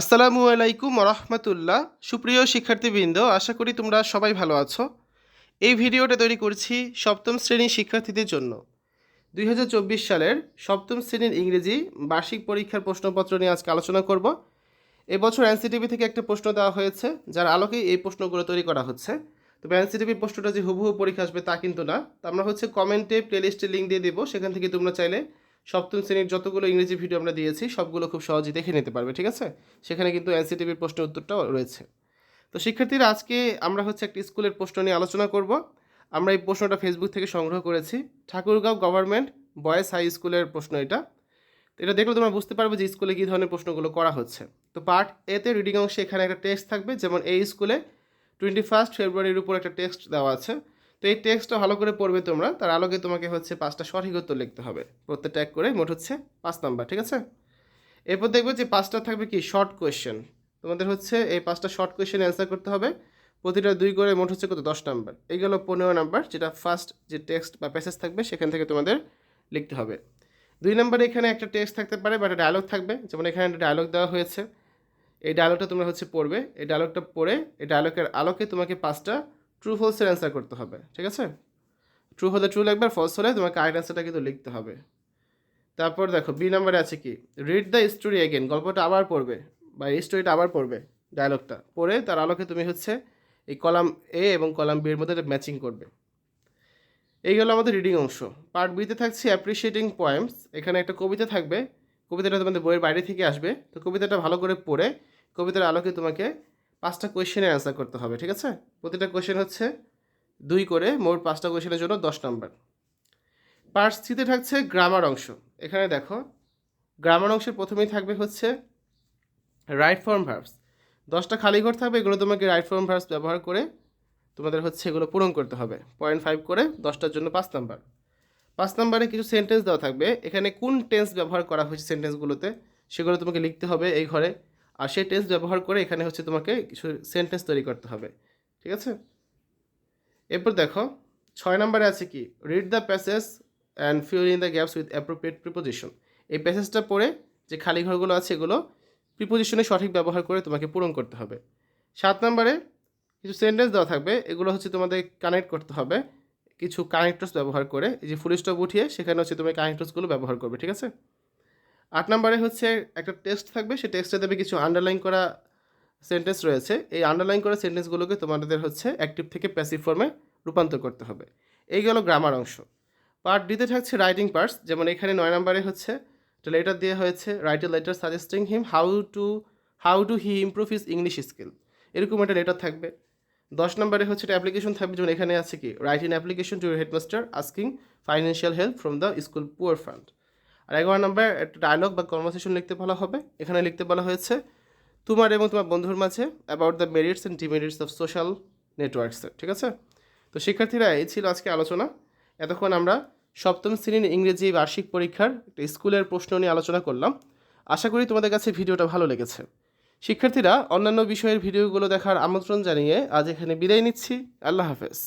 আসসালামু আলাইকুম রহমতুল্লাহ সুপ্রিয় শিক্ষার্থীবৃন্দ, আশা করি তোমরা সবাই ভালো আছো। এই ভিডিওটা তৈরি করছি সপ্তম শ্রেণির শিক্ষার্থীদের জন্য। দুই হাজার চব্বিশ সালের সপ্তম শ্রেণির ইংরেজি বার্ষিক পরীক্ষার প্রশ্নপত্র নিয়ে আজকে আলোচনা করব। এবছর এনসিটিভি থেকে একটা প্রশ্ন দেওয়া হয়েছে, যার আলোকে এই প্রশ্নগুলো তৈরি করা হচ্ছে। তবে এনসিটিভির প্রশ্নটা যে হুবহু পরীক্ষা আসবে তা কিন্তু না। তো আমরা হচ্ছে কমেন্টে প্লেলিস্টে লিঙ্ক দিয়ে দেবো, সেখান থেকে তোমরা চাইলে সপ্তম শ্রেণির যতগুলো ইংরেজি ভিডিও আমরা দিয়েছি, সবগুলো খুব সহজেই দেখে নিতে পারবে, ঠিক আছে? সেখানে কিন্তু এনসিটিভির প্রশ্নের উত্তরটাও রয়েছে। তো শিক্ষার্থীরা, আজকে আমরা হচ্ছে একটা স্কুলের প্রশ্ন নিয়ে আলোচনা করব। আমরা এই প্রশ্নটা ফেসবুক থেকে সংগ্রহ করেছি। ঠাকুরগাঁও গভর্নমেন্ট বয়েজ হাই স্কুলের প্রশ্ন এটা। এটা দেখলে তোমরা বুঝতে পারবে যে স্কুলে কী ধরনের প্রশ্নগুলো করা হচ্ছে। তো পার্ট এতে রিডিং অংশে এখানে একটা টেক্সট থাকবে, যেমন এই স্কুলে টোয়েন্টি ফার্স্ট ফেব্রুয়ারির উপর একটা টেক্সট দেওয়া আছে। তো এই টেক্সটটা ভালো করে পড়বে তোমরা। তার আলোকে তোমাকে হচ্ছে পাঁচটা সঠিক উত্তর লিখতে হবে। প্রত্যেকটা এক করে মোট হচ্ছে পাঁচ নাম্বার, ঠিক আছে? এরপর দেখব যে পাঁচটা থাকবে কি? শর্ট কোয়েশ্চেন তোমাদের হচ্ছে এই পাঁচটা শর্ট কোয়েশ্চেন অ্যান্সার করতে হবে। প্রতিটা দুই করে মোট হচ্ছে কত? দশ নাম্বার। এই গেল পনেরো নাম্বার, যেটা ফার্স্ট যে টেক্সট বা প্যাসেজ থাকবে, সেখান থেকে তোমাদের লিখতে হবে। দুই নম্বরে এখানে একটা টেক্সট থাকতে পারে বা একটা ডায়লগ থাকবে। যেমন এখানে একটা ডায়লগ দেওয়া হয়েছে। এই ডায়লগটা তোমরা হচ্ছে পড়বে। এই ডায়লগটা পড়ে, এই ডায়লগের আলোকে তোমাকে পাঁচটা ট্রু ফলসের অ্যান্সার করতে হবে, ঠিক আছে? ট্রু হলে ট্রু লিখবে আর ফলস হলে তোমাকে কারেক্ট অ্যান্সারটা কিন্তু লিখতে হবে। তারপর দেখো বি নাম্বারে আছে কি? রিড দ্য স্টোরি এগেন গল্পটা আবার পড়বে, বা এই স্টোরিটা আবার পড়বে ডায়লগটা পড়ে তার আলোকে তুমি হচ্ছে এই কলাম এ এবং কলাম বি এর মধ্যে ম্যাচিং করবে। এই হলো আমাদের রিডিং অংশ। পার্ট বিতে থাকছে অ্যাপ্রিসিয়েটিং পয়েমস এখানে একটা কবিতা থাকবে। কবিতাটা তোমাদের বইয়ের বাইরে থেকে আসবে। তো কবিতাটা ভালো করে পড়ে, কবিতার আলোকে তোমাকে পাঁচটা কোয়েশ্চেনের অ্যান্সার করতে হবে, ঠিক আছে? প্রতিটা কোয়েশ্চেন হচ্ছে দুই করে, মোট পাঁচটা কোয়েশ্চেনের জন্য দশ নম্বর পার্ট সিতে থাকছে গ্রামার অংশ। এখানে দেখো গ্রামার অংশের প্রথমেই থাকবে হচ্ছে রাইট ফর্ম ভার্বস দশটা খালি ঘর থাকবে, এগুলো তোমাকে রাইট ফর্ম ভার্বস ব্যবহার করে তোমাদের হচ্ছে এগুলো পূরণ করতে হবে। পয়েন্ট ফাইভ করে দশটার জন্য পাঁচ নাম্বার পাঁচ নাম্বারে কিছু সেন্টেন্স দেওয়া থাকবে। এখানে কোন টেন্স ব্যবহার করা হয়েছে সেন্টেন্সগুলোতে সেগুলো তোমাকে লিখতে হবে এই ঘরে। আর সেই টেন্স ব্যবহার করে এখানে হচ্ছে তোমাকে কিছু সেন্টেন্স তৈরি করতে হবে, ঠিক আছে? এরপর দেখো, ছয় নম্বরে আছে কি? Read the passage and fill in the gaps with appropriate preposition এই প্যাসেজটা পড়ে যে খালি ঘরগুলো আছে এগুলো প্রিপোজিশনে সঠিক ব্যবহার করে তোমাকে পূরণ করতে হবে। সাত নম্বরে কিছু সেন্টেন্স দেওয়া থাকবে, এগুলো হচ্ছে তোমাদের কানেক্ট করতে হবে। কিছু কানেক্টর্স ব্যবহার করে, এই যে ফুল স্টপ উঠিয়ে সেখানে হচ্ছে তুমি কানেক্টর্সগুলো ব্যবহার করবে, ঠিক আছে? আট নম্বরে হচ্ছে একটা টেক্সট থাকবে। সেই টেক্সটে দেবে কিছু আন্ডারলাইন করা সেন্টেন্স রয়েছে। এই আন্ডারলাইন করা সেন্টেন্সগুলোকে তোমাদের হচ্ছে অ্যাক্টিভ থেকে প্যাসিভ ফর্মে রূপান্তর করতে হবে। এই গেল গ্রামার অংশ। পার্ট ডিতে থাকছে রাইটিং পার্টস যেমন এখানে নয় নম্বরে হচ্ছে একটা লেটার দেওয়া হয়েছে। Write a letter suggesting him how to how to he improve his English skill এরকম একটা লেটার থাকবে। দশ নম্বরে হচ্ছে একটা অ্যাপ্লিকেশন থাকবে। যেমন এখানে আছে কি write in application to headmaster asking financial help from the school poor fund আর এগারো নম্বর একটা ডায়লগ বা কনভারসেশন লিখতে বলা হবে। এখানে লিখতে বলা হয়েছে, তোমার এবং তোমার বন্ধুর মাঝে about the merits and demerits of social নেটওয়ার্কসের ঠিক আছে? তো শিক্ষার্থীরা, এই ছিল আজকে আলোচনা। এতক্ষণ আমরা সপ্তম শ্রেণির ইংরেজি বার্ষিক পরীক্ষার একটা স্কুলের প্রশ্ন নিয়ে আলোচনা করলাম। আশা করি তোমাদের কাছে ভিডিওটা ভালো লেগেছে। শিক্ষার্থীরা, অন্যান্য বিষয়ের ভিডিওগুলো দেখার আমন্ত্রণ জানিয়ে আজ এখানে বিদায় নিচ্ছি। আল্লাহ হাফেজ।